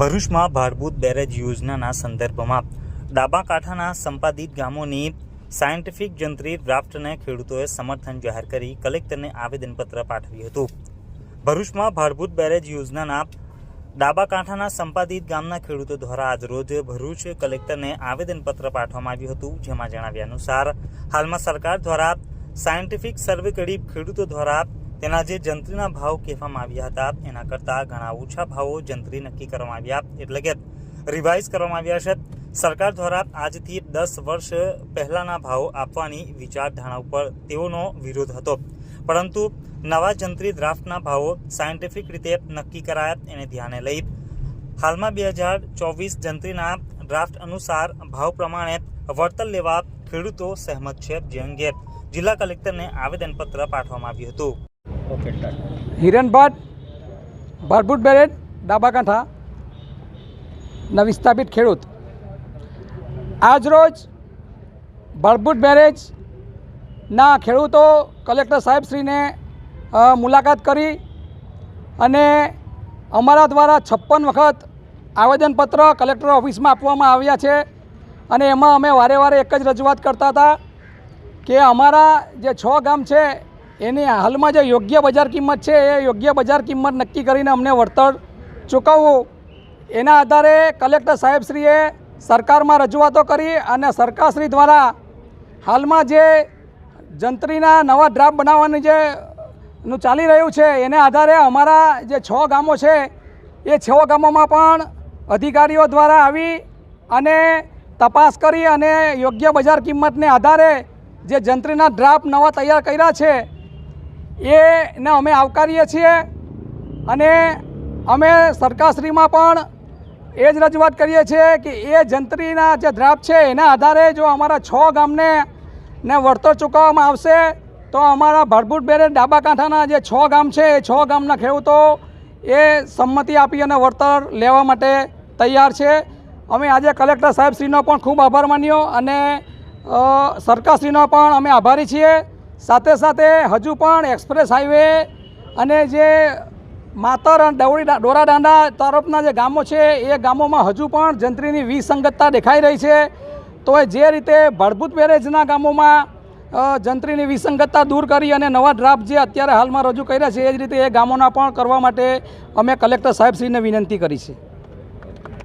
ભરૂચમાં ભાડભૂત બેરેજ યોજનાના સંદર્ભમાં ડાબા કાંઠાના સંપાદિત ગામોની સાયન્ટિફિક જંત્રી ડ્રાફ્ટને ખેડૂતોએ સમર્થન જાહેર કરી કલેક્ટરને આવેદનપત્ર પાઠવ્યું હતું. ભરૂચમાં ભાડભૂત બેરેજ યોજનાના ડાબા કાંઠાના સંપાદિત ગામના ખેડૂતો દ્વારા આજરોજ ભરૂચ કલેક્ટરને આવેદનપત્ર પાઠવવામાં આવ્યું હતું, જેમાં જણાવ્યા અનુસાર હાલમાં સરકાર દ્વારા સાયન્ટિફિક સર્વે કરી ખેડૂતો દ્વારા તેના જે જંત્રીના ભાવ કહેવામાં આવ્યા હતા, એના કરતાં ઘણા ઓછા ભાવો જંત્રી નક્કી કરવામાં આવ્યા, એટલે કે રિવાઇઝ કરવામાં આવ્યા છે. સરકાર દ્વારા આજથી દસ વર્ષ પહેલાના ભાવો આપવાની વિચારધારણા ઉપર તેઓનો વિરોધ હતો. પરંતુ નવા જંત્રી ડ્રાફ્ટના ભાવો સાયન્ટિફિક રીતે નક્કી કરાયા એને ધ્યાને લઈ હાલમાં બે હજાર ચોવીસ જંત્રીના ડ્રાફ્ટ અનુસાર ભાવ પ્રમાણે વળતર લેવા ખેડૂતો સહેમત છે જે અંગે જિલ્લા કલેક્ટરને આવેદનપત્ર પાઠવવામાં આવ્યું હતું. ઓકે હિરણ ભટ્ટ ભરભૂટ બેરેજ, ડાબાકાંઠા. કાંઠા નવી સ્થાપિત ખેડૂત આજરોજ ભરભૂટ બેરેજના ખેડૂતો કલેક્ટર સાહેબશ્રીને મુલાકાત કરી અને અમારા દ્વારા છપ્પન વખત આવેદનપત્ર કલેક્ટર ઓફિસમાં આપવામાં આવ્યા છે અને એમાં અમે વારે વારે એક જ રજૂઆત કરતા હતા કે અમારા જે છ ગામ છે એની હાલમાં જે યોગ્ય બજાર કિંમત છે, એ યોગ્ય બજાર કિંમત નક્કી કરીને અમને વળતર ચૂકવવું. એના આધારે કલેક્ટર સાહેબશ્રીએ સરકારમાં રજૂઆતો કરી અને સરકારશ્રી દ્વારા હાલમાં જે જંત્રીના નવા ડ્રાફ્ટ બનાવવાની જે નું ચાલી રહ્યું છે, એને આધારે અમારા જે છ ગામો છે, એ છ ગામોમાં પણ અધિકારીઓ દ્વારા આવી અને તપાસ કરી અને યોગ્ય બજાર કિંમતને આધારે જે જંત્રીના ડ્રાફ્ટ નવા તૈયાર કર્યા છે એને અમે આવકારીએ છીએ અને અમે સરકારશ્રીમાં પણ એ જ રજૂઆત કરીએ છીએ કે એ જંત્રીના જે ડ્રાફ્ટ છે એના આધારે જો અમારા છ ગામને ને વળતર ચૂકવવામાં આવશે, તો અમારા ભરભૂટ બેરે ડાબા કાંઠાના જે છ ગામ છે, એ છ ગામના ખેડૂતો એ સંમતિ આપી અને વળતર લેવા માટે તૈયાર છે. અમે આજે કલેક્ટર સાહેબશ્રીનો પણ ખૂબ આભાર માન્યો અને સરકારશ્રીનો પણ અમે આભારી છીએ. સાથે સાથે હજુ પણ એક્સપ્રેસ હાઈવે અને જે માતર અને ડવડી ડોરાડાંડા તરફના જે ગામો છે, એ ગામોમાં હજુ પણ જંત્રીની વિસંગતતા દેખાઈ રહી છે. તો જે રીતે ભડભૂત બેરેજના ગામોમાં જંત્રીની વિસંગતતા દૂર કરી અને નવા ડ્રાફ્ટ જે અત્યારે હાલમાં રજૂ કર્યા છે, એ જ રીતે એ ગામોના પણ કરવા માટે અમે કલેક્ટર સાહેબશ્રીને વિનંતી કરી છે.